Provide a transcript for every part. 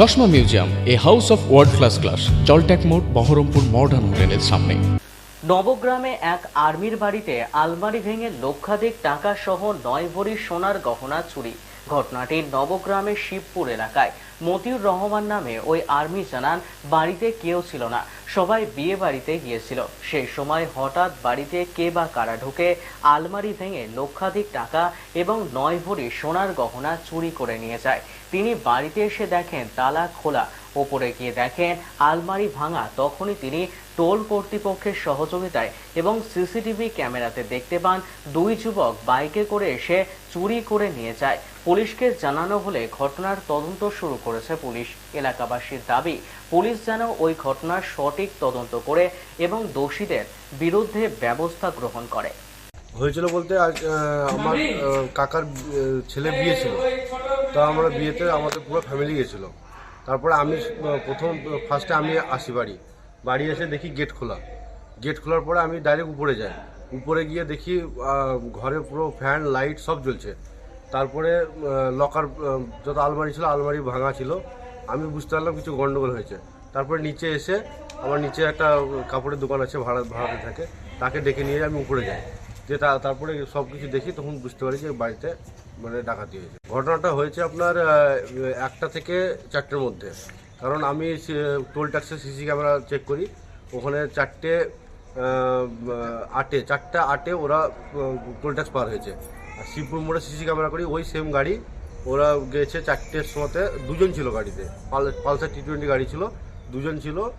চশমা museum, a house of world class class জলট্যাক মোড়, Berhampore modern হোটেলের সামনে। নবগ্রামে এক আর্মির বাড়িতে আলমারি ভেঙে লক্ষাধিক টাকা সহ নয় ভরি সোনার গহনা চুরি। ঘটনাটি নবগ্রামের শিবপুর এলাকায়। মতিউর রহমান নামে ওই আর্মি জানান, বাড়িতে কেউ ছিল না। সবাই বিয়ে বাড়িতে গিয়েছিল। সেই সময় হঠাৎ বাড়িতে কে বা কারা ঢুকে আলমারি ভেঙে লক্ষাধিক টাকা এবং নয় ভরি সোনার গহনা চুরি করে নিয়ে যায়। তিনি বাড়িতে এসে দেখেন তালা খোলা। ওপরে গিয়ে দেখেন আলমারি ভাঙা। তখনই তিনি টোল কর্তৃপক্ষের সহযোগিতায় এবং সিসিটিভি ক্যামেরাতে দেখতে পান দুই যুবক বাইকে করে এসে চুরি করে নিয়ে যায়। পুলিশকে জানানো হলে ঘটনার তদন্ত শুরু করেছে পুলিশ। এলাকাবাসীর দাবি পুলিশ যেন ওই ঘটনার সঠিক তদন্ত করে এবং দোষীদের বিরুদ্ধে ব্যবস্থা গ্রহণ করে। হয়েছিল বলতে আজ আমার কাকার ছেলে বিয়ে ছিল। তা আমরা বিয়েতে আমাদের পুরো ফ্যামিলি গেছিল। তারপরে আমি প্রথম ফার্স্টে আমি আসি বাড়ি। বাড়ি এসে দেখি গেট খোলা। গেট খোলার পরে আমি ডাইরেক্ট উপরে যাই। উপরে গিয়ে দেখি ঘরে পুরো ফ্যান লাইট সব জ্বলছে। তারপরে লকার যত আলমারি ছিল আলমারি ভাঙা ছিল। আমি বুঝতে পারলাম কিছু গন্ডগোল হয়েছে। তারপরে নিচে এসে আমার নিচে একটা কাপড়ের দোকান আছে, ভাড়া, ভাড়াতে থাকে। তাকে ডেকে নিয়ে আমি উপরে যাই। যে তারপরে সব কিছু দেখি, তখন বুঝতে পারি যে বাড়িতে মানে ডাকাতি হয়েছে। ঘটনাটা হয়েছে আপনার একটা থেকে চারটের মধ্যে। কারণ আমি টোল ট্যাক্সে সিসি ক্যামেরা চেক করি। ওখানে চারটে আটে, চারটা আটে ওরা টোল ট্যাক্স পার হয়েছে। আর শিবপুর মোড়ে সিসি ক্যামেরা করি, ওই সেম গাড়ি ওরা গেছে চারটের সময়তে দুজন ছিল গাড়িতে। পাল- পালসার টি টোয়েন্টি গাড়ি ছিল দুজন ছিল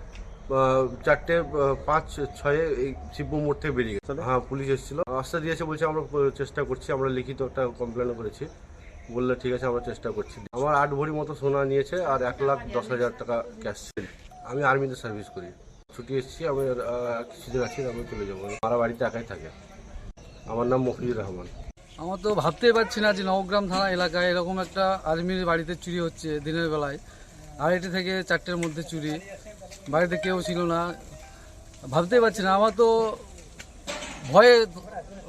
চারটে পাঁচ ছয়ে এই শিবপুর মোড় থেকে বেরিয়ে গেছে। হ্যাঁ পুলিশ এসেছিল। আশ্বাস দিয়েছে বলছে আমরা চেষ্টা করছি আমরা লিখিত একটা কমপ্লেনও করেছি। বললে ঠিক আছে আমরা চেষ্টা করছি। আমার আট ভরি মতো সোনা নিয়েছে আর এক লাখ দশ হাজার টাকা ক্যাশ ছিল। আমি আর্মিতে সার্ভিস করি। ছুটি এসেছি আমি কিছুদিন আছি আমি চলে যাব। আমার বাড়িতে একাই থাকে। আমার নাম মফিজুর রহমান। আমার তো ভাবতেই পারছি না যে নবগ্রাম থানা এলাকায় এরকম একটা আর্মির বাড়িতে চুরি হচ্ছে দিনের বেলায়। আড়াইটে থেকে চারটের মধ্যে চুরি। বাড়িতে কেউ ছিল না। ভাবতেই পারছি না। আমার তো ভয়ে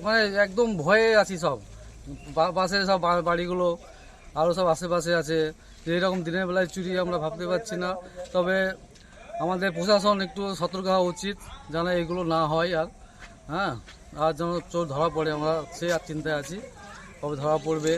মানে একদম ভয়ে আছি সব। পাশে সব বাড়িগুলো আরও সব আশেপাশে আছে। যে এরকম দিনের বেলায় চুরি আমরা ভাবতে পারছি না। তবে আমাদের প্রশাসন একটু সতর্ক হওয়া উচিত, যেন এগুলো না হয় আর হ্যাঁ আর যেন চোর ধরা পড়ে আমরা সে আর চিন্তায় আছি কবে ধরা পড়বে।